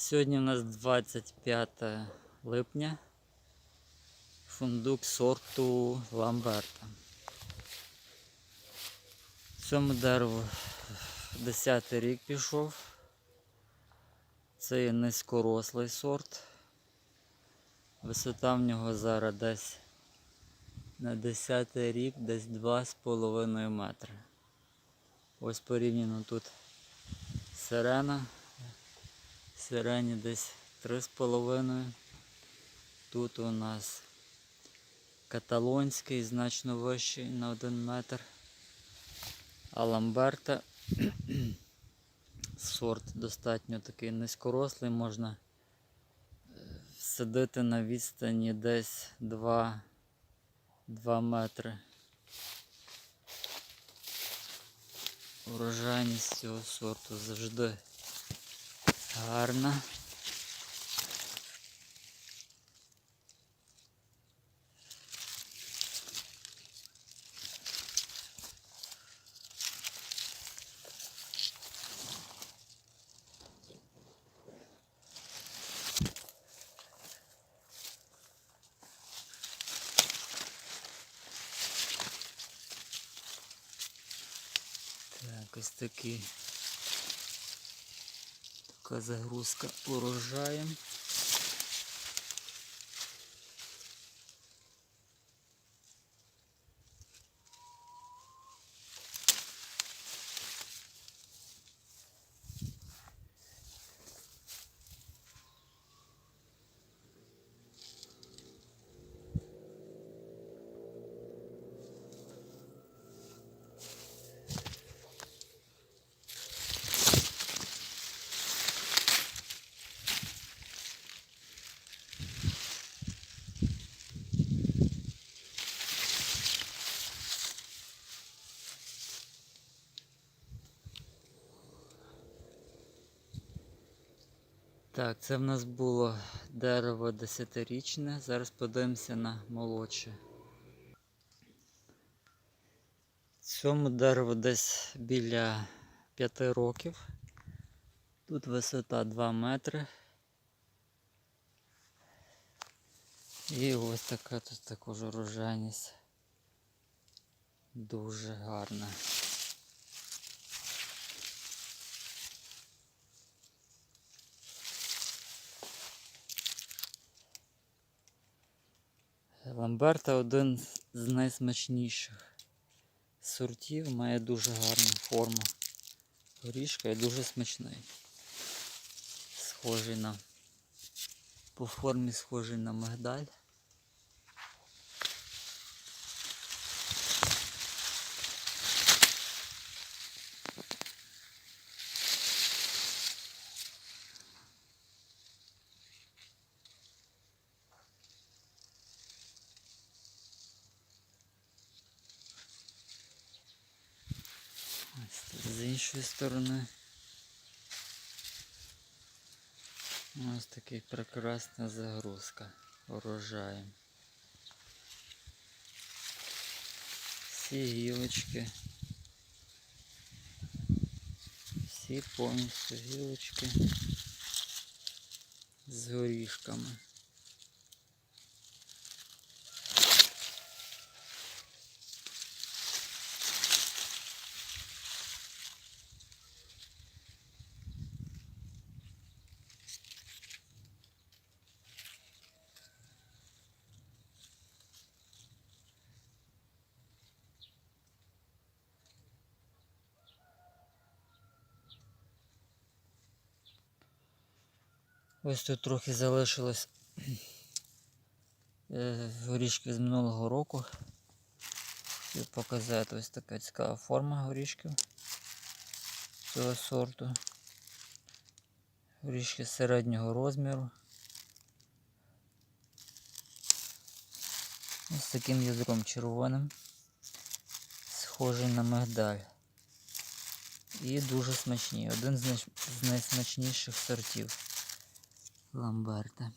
Сьогодні у нас 25 липня. Фундук сорту Ламберта. Цьому дереву 10 рік пішов. Це є низькорослий сорт. Висота в нього зараз десь на 10 рік десь 2,5 метри. Ось порівняно тут сирена. Сирені десь 3,5. Тут у нас каталонський, значно вищий на 1 метр. А ламберта сорт достатньо такий низькорослий, можна е, садити на відстані десь 2, 2 метри. Урожайність цього сорту завжди гарна. Так, ось такий. Загрузка урожаєм. Так, це в нас було дерево 10-річне. Зараз подивимося на молодше. Цьому дереву десь біля 5 років. Тут висота 2 метри. І ось така тут також урожайність. Дуже гарна. Ламберта один з найсмачніших сортів, має дуже гарну форму. Горішка і дуже смачний. Схожий на по формі схожий на мигдаль. Ось тут з іншої сторони. Ось такий прекрасна загрузка урожаєм. Всі гілочки. Всі повністю гілочки з горішками. Ось тут трохи залишилось е, горішки з минулого року. Хотів показати ось така цікава форма горішків цього сорту. Горішки середнього розміру. Ось таким ядром червоним. Схожий на мигдаль. І дуже смачні. Один з найсмачніших сортів. Ламберта.